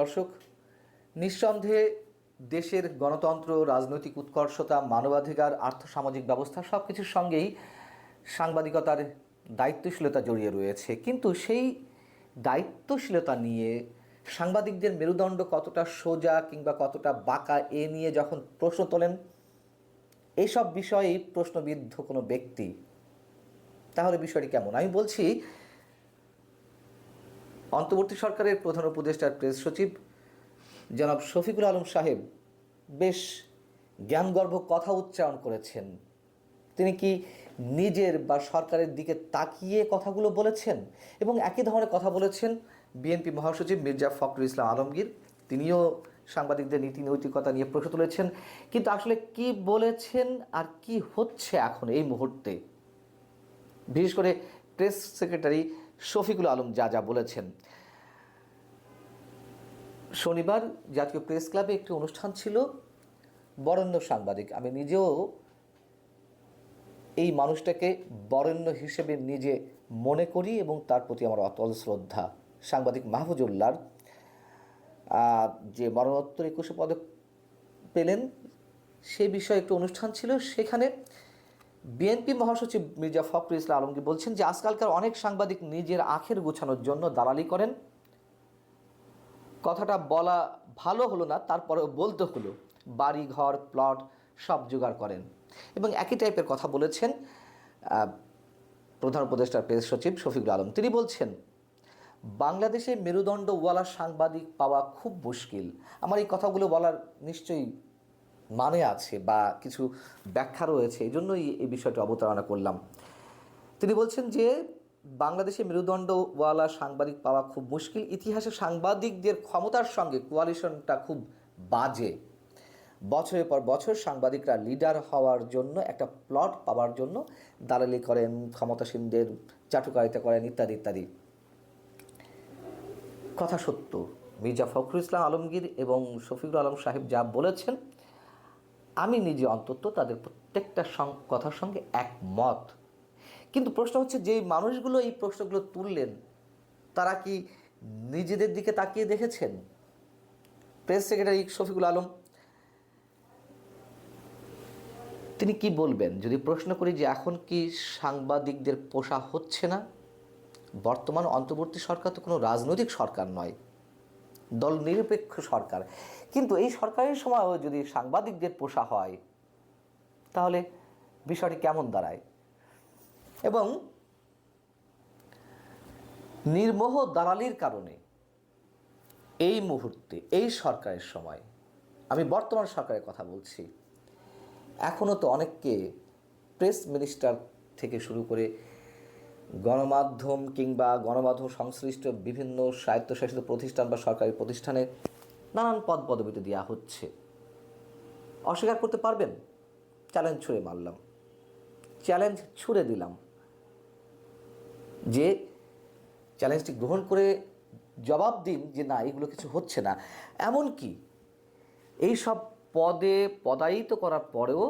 দর্শক, নিঃসন্দেহে দেশের গণতন্ত্র, রাজনৈতিক উৎকর্ষতা, মানবাধিকার, আর্থসামাজিক ব্যবস্থা সব কিছুর সঙ্গেই সাংবাদিকতার দায়িত্বশীলতা জড়িয়ে রয়েছে। কিন্তু সেই দায়িত্বশীলতা নিয়ে সাংবাদিকদের মেরুদণ্ড কতটা সোজা কিংবা কতটা বাঁকা, এ নিয়ে যখন প্রশ্ন তোলেন এইসব বিষয়েই প্রশ্নবিদ্ধ কোনো ব্যক্তি। তাহলে বিষয়টি কেমন? আমি বলছি অন্তর্বর্তী সরকারের প্রধান উপদেষ্টার প্রেস সচিব জনাব শফিকুল আলম সাহেব বেশ জ্ঞানগর্ভ কথা উচ্চারণ করেছেন। তিনি কি নিজের বা সরকারের দিকে তাকিয়ে কথাগুলো বলেছেন? এবং একই ধরনের কথা বলেছেন বিএনপি মহাসচিব মির্জা ফখরুল ইসলাম আলমগীর। তিনিও সাংবাদিকদের নীতি নৈতিকতা নিয়ে প্রশ্ন তুলেছেন। কিন্তু আসলে কি বলেছেন আর কি হচ্ছে এখন এই মুহূর্তে? বিশেষ করে প্রেস সেক্রেটারি শফিকুল আলম যা যা বলেছেন। শনিবার জাতীয় প্রেস ক্লাবে একটি অনুষ্ঠান ছিল, বরেণ্য সাংবাদিক। আমি নিজেও এই মানুষটাকে বরেণ্য হিসেবে নিজে মনে করি এবং তার প্রতি আমার অতল শ্রদ্ধা। সাংবাদিক মাহফুজুল্লাহর যে মরণোত্তর একুশে পদক পেলেন, সে বিষয়ে একটি অনুষ্ঠান ছিল। সেখানে বিএনপি মহাসচিব মির্জা ফখরুল ইসলাম আলমগীর বলছেন যে আজকালকার অনেক সাংবাদিক নিজের আখের গোছানোর জন্য দালালি করেন। কথাটা বলা ভালো হলো না, তারপরেও বলতে হলো বাড়ি ঘর প্লট সব জোগাড় করেন। এবং একই টাইপের কথা বলেছেন প্রধান উপদেষ্টার প্রেস সচিব শফিকুল আলম। তিনি বলছেন, বাংলাদেশে মেরুদণ্ডওয়ালা সাংবাদিক পাওয়া খুব মুশকিল। আমার এই কথাগুলো বলার নিশ্চয়ই মানে আছে বা কিছু ব্যাখ্যা রয়েছে এই জন্যই এই বিষয়টি অবতারণা করলাম। তিনি বলছেন যে, বাংলাদেশে মেরুদণ্ডওয়ালা সাংবাদিক পাওয়া খুব মুশকিল। ইতিহাসে সাংবাদিকদের ক্ষমতার সঙ্গে কোয়ালিশনটা খুব বাজে। বছরের পর বছর সাংবাদিকরা লিডার হওয়ার জন্য, একটা প্লট পাওয়ার জন্য দালালি করেন, ক্ষমতাসীনদের চাটুকারিতা করেন, ইত্যাদি ইত্যাদি। কথা সত্য। মির্জা ফখরুল ইসলাম আলমগীর এবং শফিকুল আলম সাহেব যা বলেছেন আমি নিজে অন্তত তাদের প্রত্যেকটা কথার সঙ্গে একমত। কিন্তু প্রশ্ন হচ্ছে যে মানুষগুলো এই প্রশ্নগুলো তুললেন, তারা কি নিজেদের দিকে তাকিয়ে দেখেছেন? প্রেস সেক্রেটারি শফিকুল আলম, তিনি কি বলবেন? যদি প্রশ্ন করি যে এখন কি সাংবাদিকদের পোষা হচ্ছে না? বর্তমান, অন্তর্বর্তী সরকার তো কোনো রাজনৈতিক সরকার নয়। দল নিরপেক্ষ সরকার। কিন্তু এই সরকারের সময়ও যদি সাংবাদিকদের পোষা হয়, তাহলে বিষয়টি কেমন দাঁড়ায়? এবং নির্মোহ দালালির কারণে এই মুহূর্তে, এই সরকারের সময়, আমি বর্তমান সরকারের কথা বলছি এখনও তো অনেককে প্রেস মিনিস্টার থেকে শুরু করে গণমাধ্যম কিংবা গণমাধ্যম সংশ্লিষ্ট বিভিন্ন স্বায়ত্তশাসিত প্রতিষ্ঠান বা সরকারি প্রতিষ্ঠানে নানান পদ পদবিতে দেওয়া হচ্ছে। অস্বীকার করতে পারবেন? চ্যালেঞ্জ ছুঁড়ে মারলাম। চ্যালেঞ্জ ছুঁড়ে দিলাম যে চ্যালেঞ্জটি গ্রহণ করে জবাব দিন যে না, এগুলো কিছু হচ্ছে না। এমনকি এই সব পদে পদায়িত করার পরেও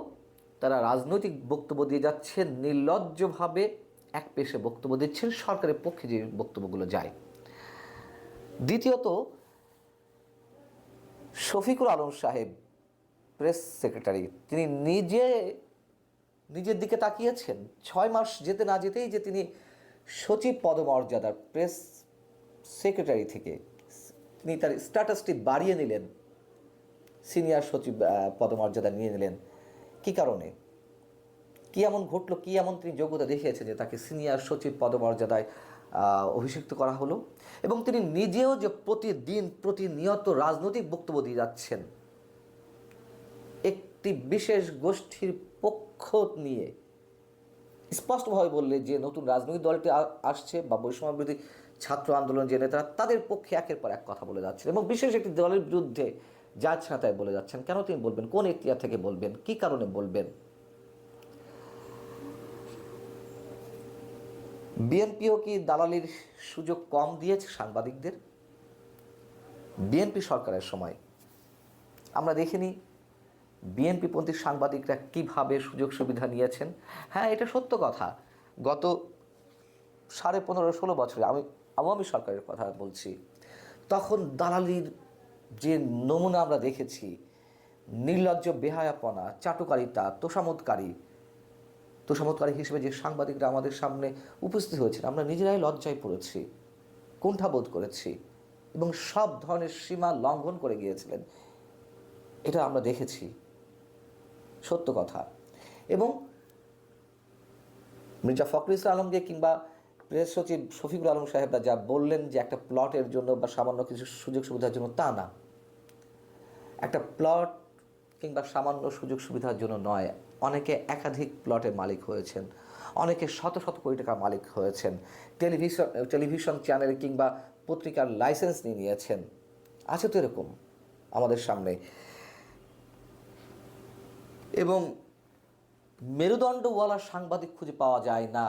তারা রাজনৈতিক বক্তব্য দিয়ে যাচ্ছেন নির্লজ্জভাবে। এক পেশে বক্তব্য দিচ্ছেন, সরকারের পক্ষে যে বক্তব্যগুলো যায়। দ্বিতীয়ত, শফিকুল আলম সাহেব, প্রেস সেক্রেটারি, তিনি নিজে, নিজের দিকে তাকিয়েছেন। ছয় মাস যেতে না যেতেই যে তিনি সচিব পদমর্যাদার প্রেস সেক্রেটারি থেকে তিনি তার স্ট্যাটাসটি বাড়িয়ে নিলেন। সিনিয়র সচিব পদমর্যাদা নিয়ে নিলেন। কি কারণে? কি এমন ঘটলো, কী এমন তিনি যোগ্যতা দেখিয়েছেন যে তাকে সিনিয়র সচিব পদমর্যাদায় অভিষিক্ত করা হলো? এবং তিনি নিজেও যে প্রতিদিন প্রতিনিয়ত রাজনৈতিক বক্তব্য দিয়ে যাচ্ছেন, একটি বিশেষ গোষ্ঠীর পক্ষ নিয়ে স্পষ্টভাবে বললে যে নতুন রাজনৈতিক দলটি আসছে বা বৈষম্য বিরোধী ছাত্র আন্দোলন যে নেতারা, তাদের পক্ষে একের পর এক কথা বলে যাচ্ছেন এবং বিশেষ একটি দলের বিরুদ্ধে যা ছাতায় বলে যাচ্ছেন। কেন তিনি বলবেন? কোন এখতিয়ার থেকে বলবেন? কি কারণে বলবেন? বিএনপিও কি দালালির সুযোগ কম দিয়েছে সাংবাদিকদের? বিএনপি সরকারের সময়। আমরা দেখিনি বিএনপিপন্থী সাংবাদিকরা কীভাবে সুযোগ সুবিধা নিয়েছেন। হ্যাঁ এটা সত্য কথা। গত সাড়ে পনেরো ষোলো বছরে আমি আওয়ামী সরকারের কথা বলছি, তখন দালালির যে নমুনা আমরা দেখেছি, নির্লজ্জ বেহায়াপনা, চাটুকারিতা তোষামতকারী তোষামতকারী হিসেবে যে সাংবাদিকরা আমাদের সামনে উপস্থিত হয়েছেন, আমরা নিজেরাই লজ্জায় পড়েছি, কুণ্ঠাবোধ করেছি এবং সব ধরনের সীমা লঙ্ঘন করে গিয়েছিলেন। এটা আমরা দেখেছি। সত্য কথা। এবং মির্জা ফখরুল ইসলাম আলমকে কিংবা প্রেস সচিব শফিকুল আলম সাহেবরা যা বললেন যে একটা প্লটের জন্য বা সামান্য কিছু সুযোগ সুবিধার জন্য, তা না। একটা প্লট কিংবা সামান্য সুযোগ সুবিধার জন্য নয়। অনেকে একাধিক প্লটের মালিক হয়েছেন, অনেকে শত শত কোটি টাকার মালিক হয়েছেন, টেলিভিশন টেলিভিশন চ্যানেল কিংবা পত্রিকার লাইসেন্স নিয়ে নিয়েছেন। আছে তো এরকম আমাদের সামনে। এবং মেরুদণ্ডওয়ালা সাংবাদিক খুঁজে পাওয়া যায় না।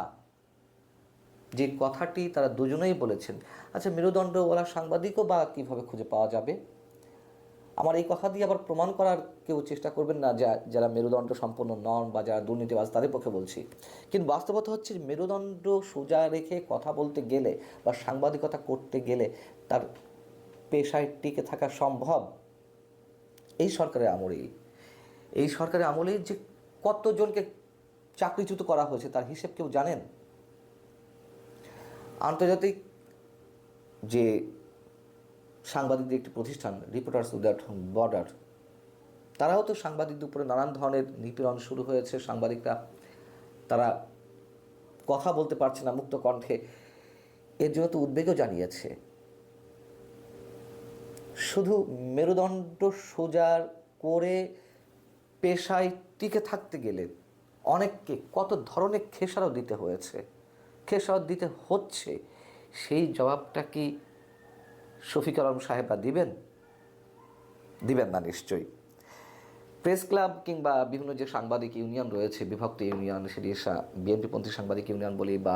যে কথাটি তারা দুজনেই বলেছেন। আচ্ছা মেরুদণ্ডওয়ালা সাংবাদিকও বা কীভাবে খুঁজে পাওয়া যাবে? আমার এই কথা দিয়ে আবার প্রমাণ করার কেউ চেষ্টা করবেন না যা যারা মেরুদণ্ড সম্পন্ন নন বা যারা দুর্নীতিবাজ, তাদের পক্ষে বলছি। কিন্তু বাস্তবতা হচ্ছে মেরুদণ্ড সোজা রেখে কথা বলতে গেলে বা সাংবাদিকতা করতে গেলে তার পেশায় টিকে থাকা সম্ভব এই সরকারের আমলেই। এই সরকারের আমলেই যে কতজনকে চাকরিচ্যুত করা হয়েছে তার হিসেব কেউ জানেন? আন্তর্জাতিক যে সাংবাদিকদের একটি প্রতিষ্ঠান রিপোর্টার্স উইদাউট বর্ডার তারাও তো সাংবাদিকদের উপরে নানান ধরনের নিপীড়ন শুরু হয়েছে। সাংবাদিকরা, তারা কথা বলতে পারছে না মুক্ত কণ্ঠে। এর জন্য তো উদ্বেগও জানিয়েছে। শুধু মেরুদণ্ড সোজা করে পেশায় টিকে থাকতে গেলে অনেককে কত ধরনের খেসারও দিতে হয়েছে, খেসারত দিতে হচ্ছে, সেই জবাবটা কি শফিক আলম সাহেবরা দিবেন? দিবেন না নিশ্চয়ই। প্রেস ক্লাব কিংবা বিভিন্ন যে সাংবাদিক ইউনিয়ন রয়েছে, বিভক্ত ইউনিয়ন, সেটি বিএনপিপন্থী সাংবাদিক ইউনিয়ন বলি বা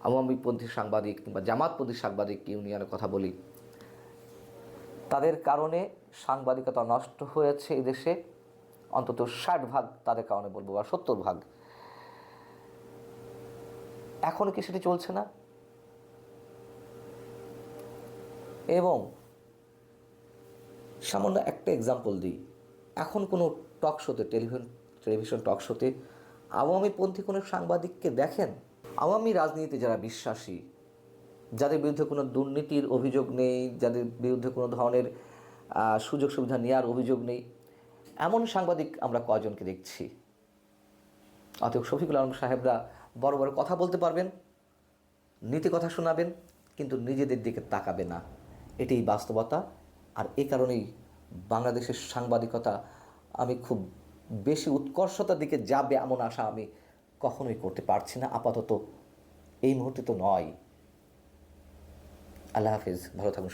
আওয়ামীপন্থী সাংবাদিক কিংবা জামাতপন্থী সাংবাদিক ইউনিয়নের কথা বলি, তাদের কারণে সাংবাদিকতা নষ্ট হয়েছে এই দেশে। অন্তত ষাট ভাগ তাদের কারণে বলব বা সত্তর ভাগ। এখনও কি সেটি চলছে না? এবং সামান্য একটা এক্সাম্পল দিই। এখন কোনো টক শোতে টেলিভিশন টেলিভিশন টক শোতে আওয়ামীপন্থী কোনো সাংবাদিককে দেখেন? আওয়ামী রাজনীতিতে যারা বিশ্বাসী, যাদের বিরুদ্ধে কোনো দুর্নীতির অভিযোগ নেই, যাদের বিরুদ্ধে কোনো ধরনের সুযোগ সুবিধা নেওয়ার অভিযোগ নেই, এমন সাংবাদিক আমরা কয়জনকে দেখছি? অতএব শফিকুল আলম সাহেবরা বড় বড় কথা বলতে পারবেন, নীতি কথা শোনাবেন, কিন্তু নিজেদের দিকে তাকাবে না। এটাই বাস্তবতা। আর এ কারণেই বাংলাদেশের সাংবাদিকতা আমি খুব বেশি উৎকর্ষতার দিকে যাবে এমন আশা আমি কখনোই করতে পারছি না। আপাতত এই মুহূর্তে তো নয়। আল্লাহ হাফিজ, ভালো থাকুন।